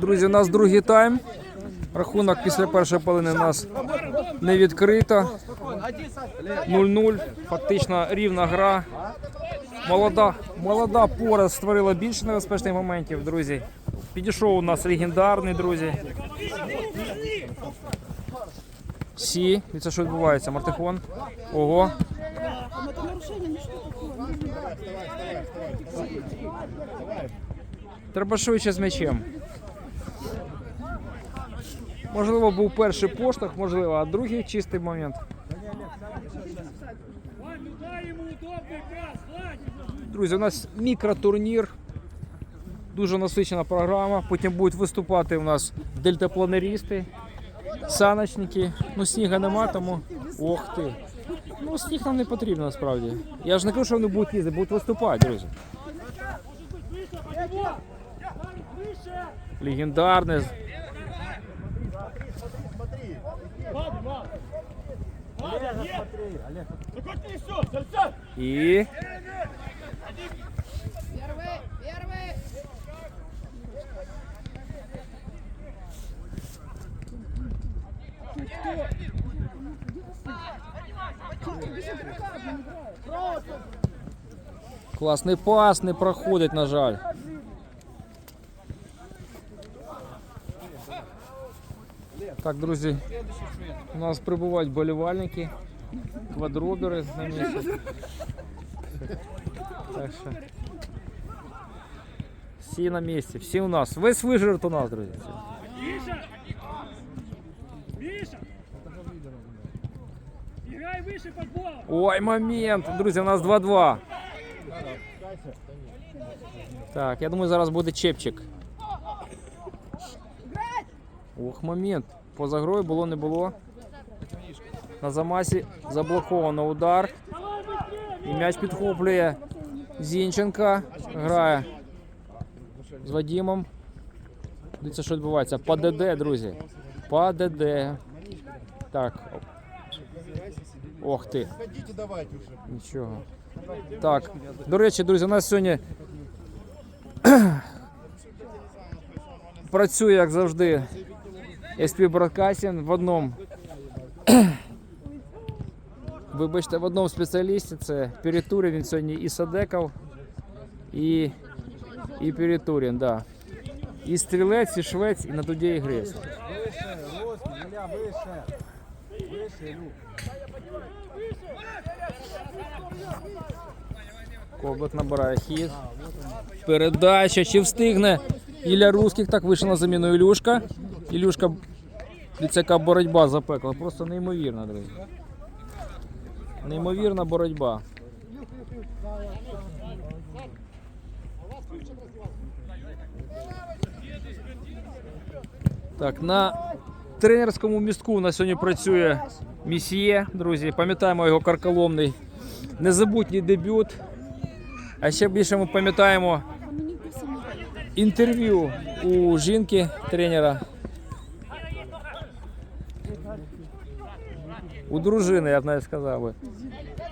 Друзі, у нас другий тайм. Рахунок після першої половини у нас не відкрито. 0-0. Фактично рівна гра. Молода, молода пора створила більше небезпечних моментів, друзі. Підійшов у нас легендарний, друзі. Сі, і це що відбувається? Мартихон. Ого. Треба швидше з м'ячем. Можливо, був перший поштовх, можливо, а другий чистий момент. Друзі, у нас мікротурнір. Дуже насичена програма. Потім будуть виступати у нас дельтапланерісти, саночники. Ну, сніга нема, тому. Ох ти. Ну, сніг нам не потрібен насправді. Я ж не кажу, що вони будуть їздити, будуть виступати, друзі. Легендарне. І Первый, первый. класний пас не проходить, на жаль. Так, друзі, у нас прибувають болівальники, квадробери на місці. Так що. Всі на місці, всі у нас. Весь вижирт у нас, друзі. Миша! Миша! Играй выше футбола! Ой, момент! Друзі, у нас 2-2. Так, я думаю, зараз буде чепчик. Ох, момент. Поза грою було не було. На замасі заблоковано удар. І м'яч підхоплює Зінченка. Грає з Вадимом. Дивіться, що відбувається. По ДД, друзі. По ДД. Так. Ох ти. Нічого. Так, до речі, друзі, у нас сьогодні працює, як завжди, SP Broadcasting в одному. Вибачте, в одному спеціалісті це Перетурін, він сьогодні і Садеков, і, і Перетурін, да. І стрілець, і швець, і на туді і грець. Кобот набирає хід. Передача, чи встигне Ілля Русських так вийшов на заміну Ілюшка. Ілюшка, яка боротьба запекла. Просто неймовірна, друзі. Неймовірна боротьба. Так, на тренерському містку у нас сьогодні працює місьє, друзі. Пам'ятаємо його карколомний незабутній дебют. А ще більше ми пам'ятаємо інтерв'ю у жінки тренера. У дружини, я б навіть сказав би.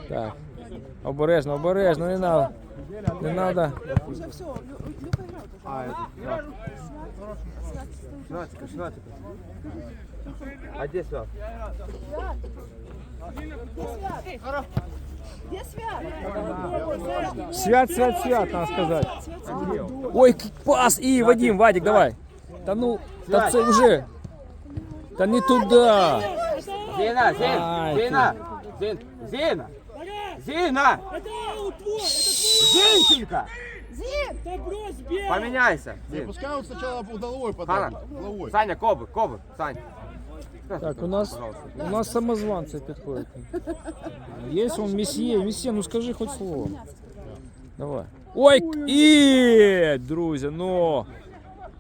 Так. Обережно, обережно, не треба. Не треба. Уже все, Люка. А где свят? Где свят? Свят, свят, свят, треба сказати. Ой, пас! І, Вадим, Вадик, давай. Та ну, та це вже. Та не туди. Зина, Зин, Ай, Зина, Зин, Зина, Зина, Это аут твой! Зинченко, Зин! Это брось бей! поменяйся. Зин. Пускай он сначала головой Хана, подает. Головой. Саня, Кобы, Кобы, Сань. Так, у нас, у нас самозванці підходять. Є он месьє, месье, ну скажи хоч слово. Давай. Ой, і, друзі, ну.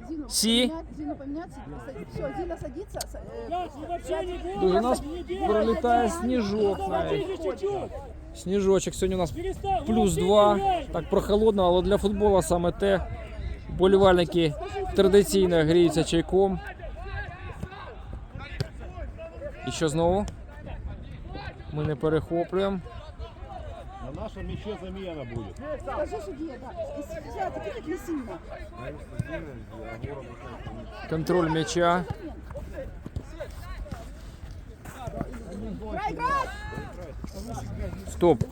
Зину Сі. поменять, Зину поменяться. Все, Зина садится. с- э, гол! у нас пролітає сніжок навіть. Сніжочок сьогодні у нас плюс 2. Так прохолодно, але для футболу саме те. Болівальники традиційно гріються чайком. І що знову? Ми не перехоплюємо. На нашем мяче замена будет. Контроль мяча. Стоп.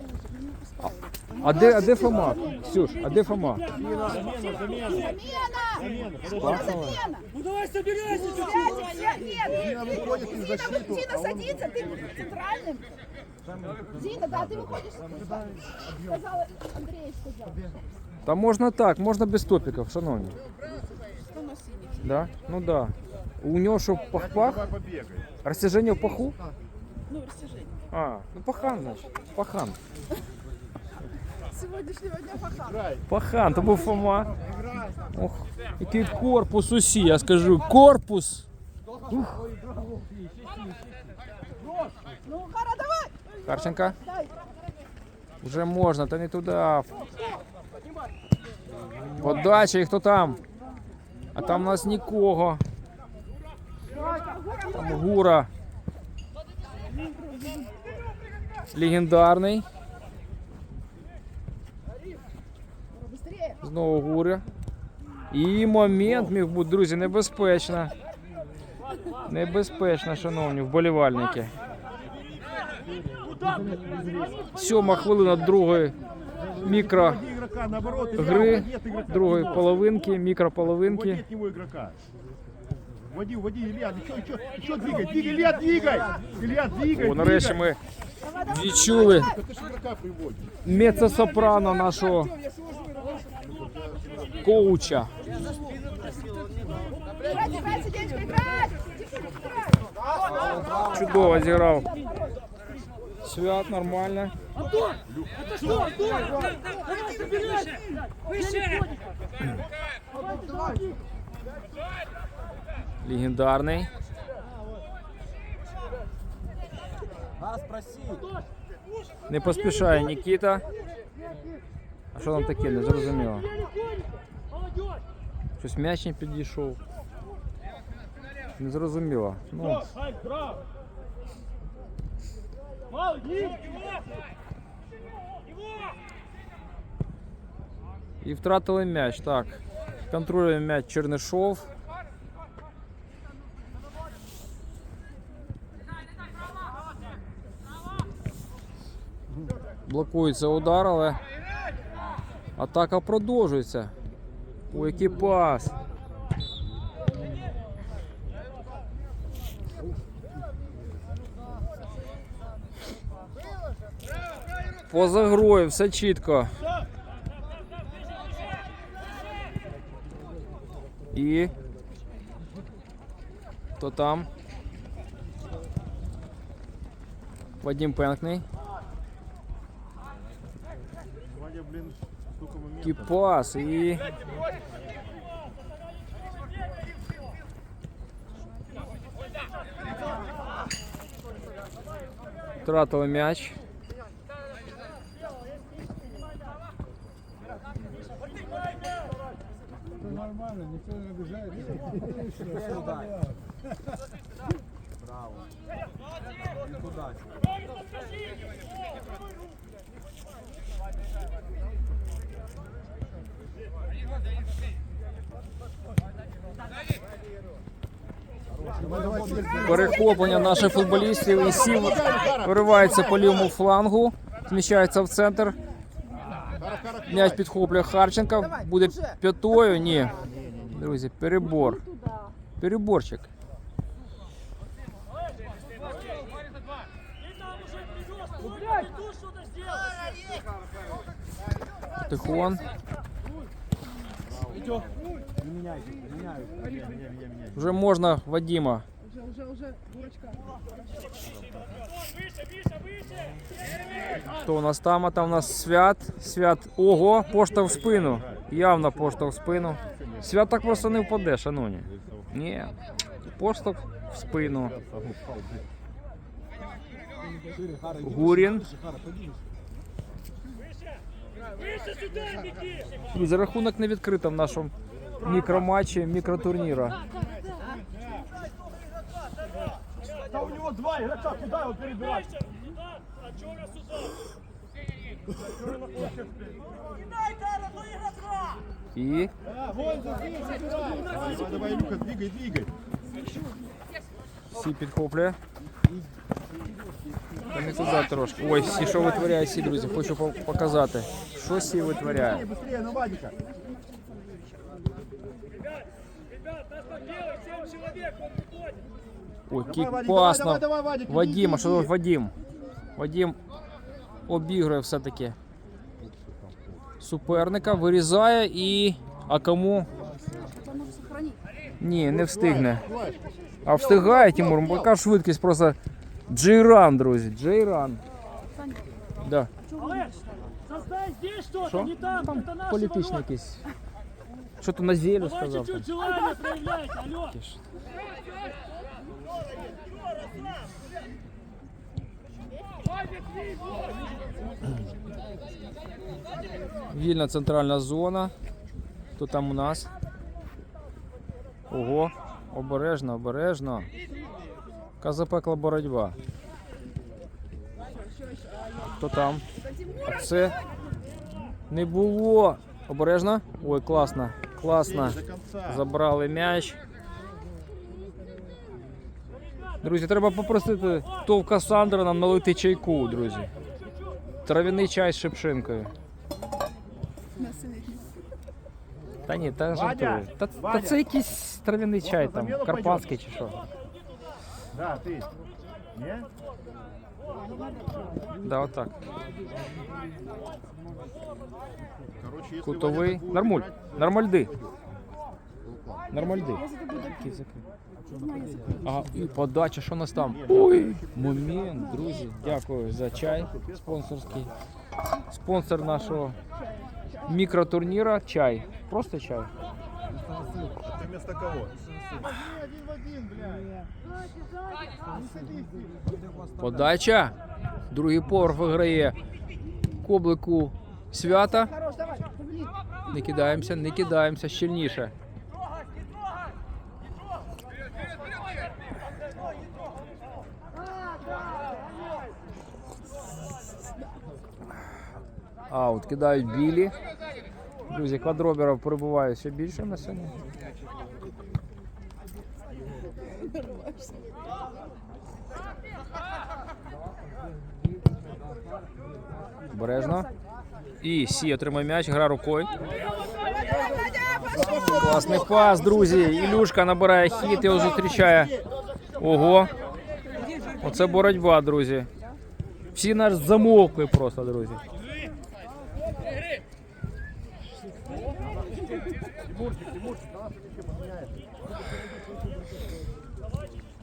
А де, а де Фома? Ксюш, а де Фома? Замена, замена, замена. Замена! Ну давай собирайся! Нет, нет, нет, нет, нет, нет, нет, нет, нет, нет, нет, нет, Зина, да, ты выходишь. Сказала, Андрей сказал. Та можна так, можна без топіків, шановні. Да? Ну да. У нього що пах-пах? Давай побегай. Розтяження в паху? Ну, растяжение. А, ну пахан, значить. Пахан. С сегодняшнего дня пока. Пахан, то був Фома. Ох, який корпус усі, я скажу. Корпус. Ну, Хара, давай! Харченка. Вже можна, та не туди. Подача, і хто там? А там у нас нікого. Там Гура. Легендарний. Знову Гура. І момент міг бути, друзі, небезпечно. Небезпечно, шановні вболівальники. Сьома хвилина другої мікро. Гри, другої половинки, мікрополовинки. вводи, Илья, еще, еще, еще двигай, двигай, Илья, двигай! Илья, двигай, О, нарешті ми відчули мецо-сопрано нашого коуча. Чудово зіграв. Свят нормально. Антон! Это что, Антон? Давай собирайся! Выше! Легендарний. Не поспішає Нікіта. А що там таке? Не зрозуміло. Щось м'яч не підійшов. Не зрозуміло. Ну! І втратили м'яч. Так. Контролює м'яч Чернишов. Блокується удар, але атака продовжується. Ой, який пас. Поза грою, все чітко. І. Хто там? Вадим Пенкний. Ваня, блин, моментов. Кіпас і. Втратили м'яч. Перехоплення наших футболістів і сів виривається по лівому флангу, зміщається в центр. М'яч підхоплює Харченка. Буде п'ятою. Ні. Друзі, перебор. Переборчик. Ну сделай! Тихон. Вже можна Вадима. Уже, уже, уже! Хто у нас там? А там у нас свят. Свят. Ого, пошта в спину. Явно пошта в спину. Свят так просто не впаде, шановні. Ні. Пошта в спину. Гурін. Выше сюда, Мики! Друзі, рахунок не відкрито в нашому мікроматчі, мікротурніру. Да у него два игрока, куда его перебирать? Выше! Сюда! А чё у нас сюда? І Давай, Илюха, двигай, двигай. Сі підхоплює. Та не туди трошки. Ой, Сі, що витворяє Сі, друзі, хочу по- показати. Що Сі витворяє. Быстрее на Вадика. Ребят, нас там делать 7 он уходит. Ой, Давай, кік Вадик, пасно. давай, давай, Вадик, иди, Вадим, а иди, що тут Вадим? Вадим обігрує все-таки суперника, вирізає і. А кому? Ні, не встигне. А встигає Тимур, яка швидкість просто Джейран, друзі. Джейран. Да. Що? там, політичний якийсь. Що то на зелю сказав. алло. Вільна центральна зона. Хто там у нас? Ого, обережно, обережно. Яка запекла боротьба. Хто там? А це не було. Обережно. Ой, класно, класно. Забрали м'яч. Друзі, треба попросити Товка Сандра нам налити чайку, друзі. Трав'яний чай з шипшинкою. Та ні, та жартую. Та, та це якийсь трав'яний чай там, карпатський чи що. Да, ты. Не? Да, отак. Кутовий. Нормуль. Нормальди. Нормальди. А, і подача, що у нас там? Ой, момент, друзі. Дякую за чай спонсорський. Спонсор нашого мікротурніра чай. Просто чай. Ты вместо кого? Подача. Другий поверх виграє коблику свята. Не кидаємося, не кидаємося щільніше. Аут кидають білі. Друзі, квадроберів перебуває все більше на сьогодні. Обережно. І Сі отримає м'яч, гра рукою. Класний пас, друзі. Ілюшка набирає хід, його зустрічає. Ого. Оце боротьба, друзі. Всі наш замовкли просто, друзі.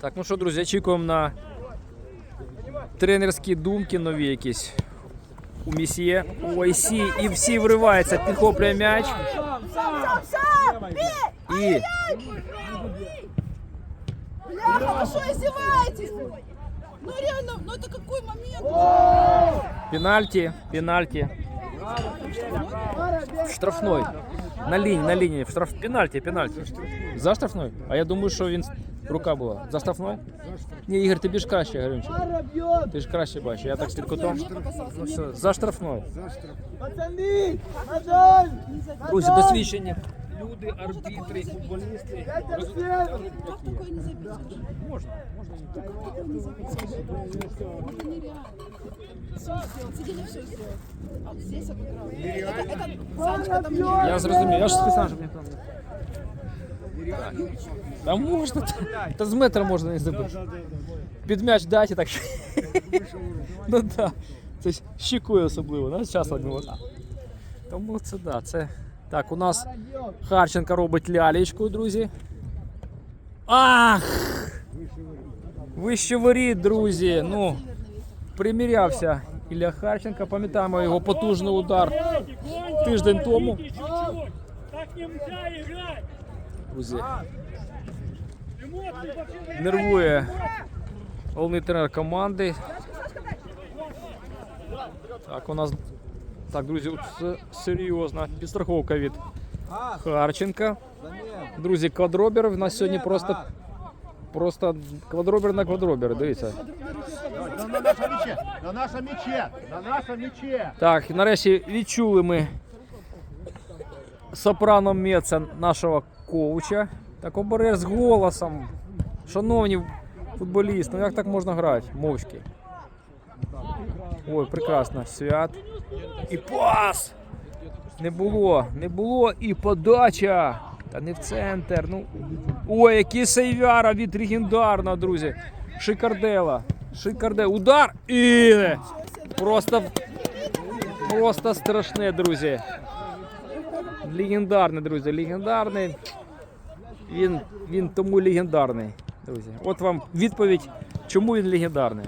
Так, ну що, друзі, очікуємо на тренерські думки нові якісь. У місьє. Ой, Сі, і всі вриваються, підхоплює м'яч. І Бляха, вы что издеваетесь? Ну реально, ну это какой момент? пенальті, пенальті. Штрафной. На лінії, на лінії. Штраф... Пенальті, пенальті. За штрафной? А я думаю, що він рука була. За штрафной? Ні, Ігор, ти більш краще, Гарюнчик. Ти ж краще бачиш. Я так з кутом. Ну, все, за штрафной. Друзі, досвідчені Люди, арбітри, футболісти. Как такое не забить? Можно, можно не так. Как не забить? Это нереально. Все сделал, сидели все сделал. А вот здесь обыграл. Это, это Санечка там не Я зрозумів, я ж списав, щоб не там. Та можна, та, та з метра можна не забити. Під м'яч дати так. ну так. Це ж щекою особливо, ну, час одного. Тому це да, це. так, у нас Харченко робить лялечку, друзі. Ах! Вище воріт, друзі. Ну, примірявся Ілля Харченко. Пам'ятаємо його потужний удар тиждень тому. Друзі, нервує головний тренер команди. Так, у нас. Так, друзі, це серйозна підстраховка від Харченка. Друзі, квадробер в нас сьогодні просто Просто квадробер на квадробер, дивіться. На, на нашем мяче, на нашем мяче, на нашем мяче. Так, нарешті відчули ми сопрано Меца нашого коуча. Так обереш з голосом. Шановні футболісти, ну як так можна грати? Мовчки. Ой, прекрасно. Свят. І пас! Не було, не було і подача. Та не в центр. Ну. Ой, який сейвяра від легендарного, друзі. Шикардела. Шикарде. Удар і просто Просто страшне, друзі. Легендарний, друзі, легендарний. Він, він тому легендарний, друзі. От вам відповідь, чому він легендарний.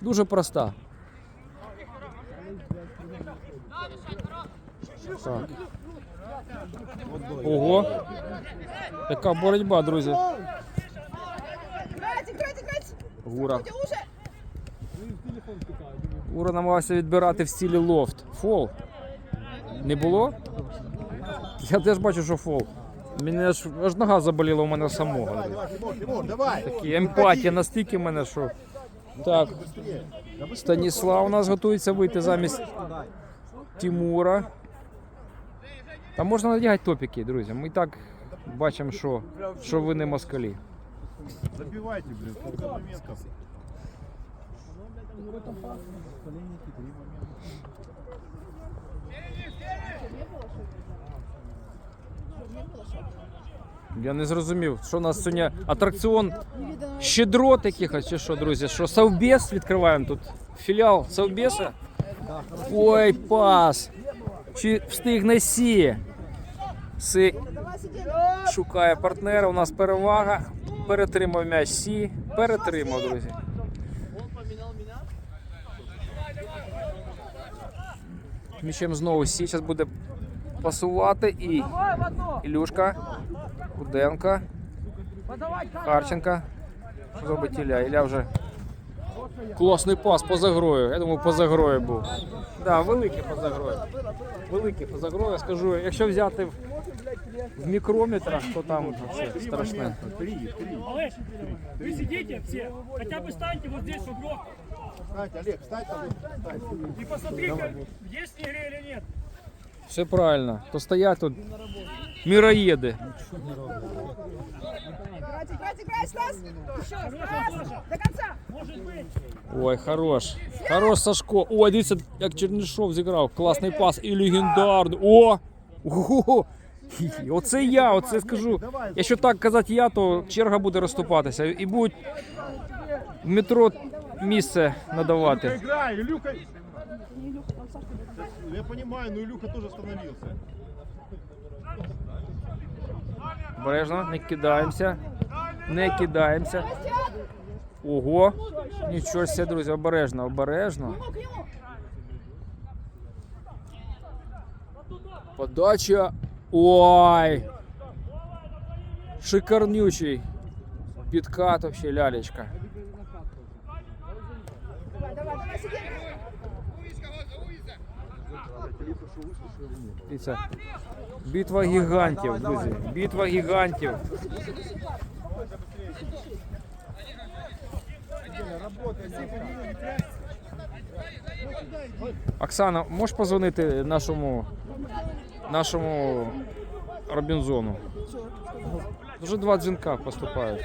Дуже проста. Так. Ого. Яка боротьба, друзі. Играйте. Гура. Ура намагався відбирати в стілі лофт. Фол. Не було? Я теж бачу, що фол. Мене аж, аж нога заболіла у мене самого. Такі емпатія настільки в мене, що. Так. Станіслав у нас готується вийти замість Тимура. Та можна надягати топіки, друзі. Ми і так бачимо, що, що ви не москалі. Забивайте, блин, сколько моментов. Я не зрозумів, що у нас сьогодні атракціон щедрот якихось, чи що, друзі? Що Совбез відкриваємо тут? Філіал Совбеса? Ой, пас! Чи встигне Сі? Си шукає партнера. У нас перевага. Перетримав м'яч Сі. Перетримав, друзі. Мічем знову Сі. Зараз буде пасувати і Ілюшка, Куденко, Харченка. Робить Ілля? Ілля вже класний пас поза грою. Я думаю, поза грою був. Да, великий поза грою. Великий поза грою. Скажу, якщо взяти в, в мікрометрах, то там вообще страшне. Три, три. Малыш, вы сидите все, хотя бы станьте вот здесь в углу Встать, Олег, встать там, встать. и посмотри, как, есть в игре или нет. Все правильно. То стоять тут міроїди. Ой, хорош. Хорош Сашко. Ой, дивіться, як Чернишов зіграв. Класний пас і легендарний. О! Ого! Оце я, оце скажу. Якщо так казати я, то черга буде розступатися і будуть метро місце надавати. Илюха. Я понимаю, но Илюха тоже остановился. Обережно, не кидаємося. Не кидаємося. Ого! Нічого себе, друзі, обережно, обережно. Подача. Ой! Шикарнючий. Підкат вообще лялечка. Давай, давай, давай, сиди. Дивіться. Битва гігантів, друзі. Битва гігантів. Оксана, можеш позвонити нашому нашому Робінзону? Вже два дзвінка поступають.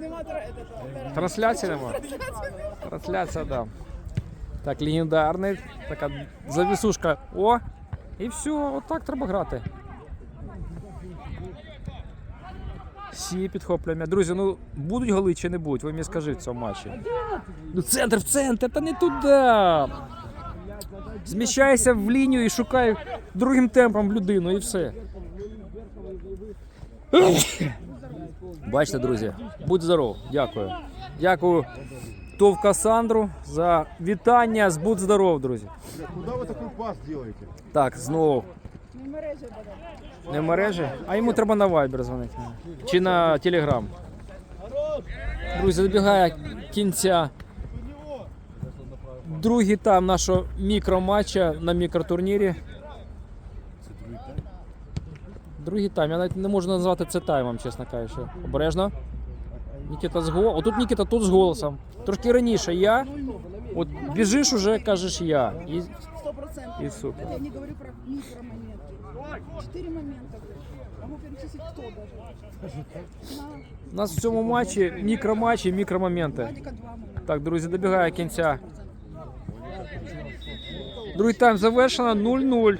Нема тра- этого. Трансляції нема? Трансляція, да. Так, легендарний. Така завісушка. О! І все, отак треба грати. Сі підхоплює м'яч. Друзі, ну будуть голи чи не будуть, ви мені скажіть в цьому матчі. Ну центр в центр, та не туди. Зміщайся в лінію і шукай другим темпом людину і все. Бачите, друзі, будь здоров, дякую. Дякую ТОВ Касандру за вітання з будь здоров, друзі. Куда вы такой пас делаете? Так, знову Не мережа буде. не мережі, а йому треба на Viber дзвонити. Чи на Telegram. Друзі, добігає кінця. Другий там нашого мікроматча на мікротурнірі. Другий тайм. Я навіть не можу назвати це таймом, чесно кажучи. Обережно. Нікіта з голосом. Отут Нікіта тут з голосом. Трошки раніше я. От біжиш уже, кажеш я. І Сто процентов. И супер. Это я не говорю про микромоменты. Четыре момента. Могу перечислить кто даже. На у нас в цьому матчі мікроматчі, мікромоменти. Владика два момента. Так, друзі, добігає кінця. Другий тайм завершено 0-0.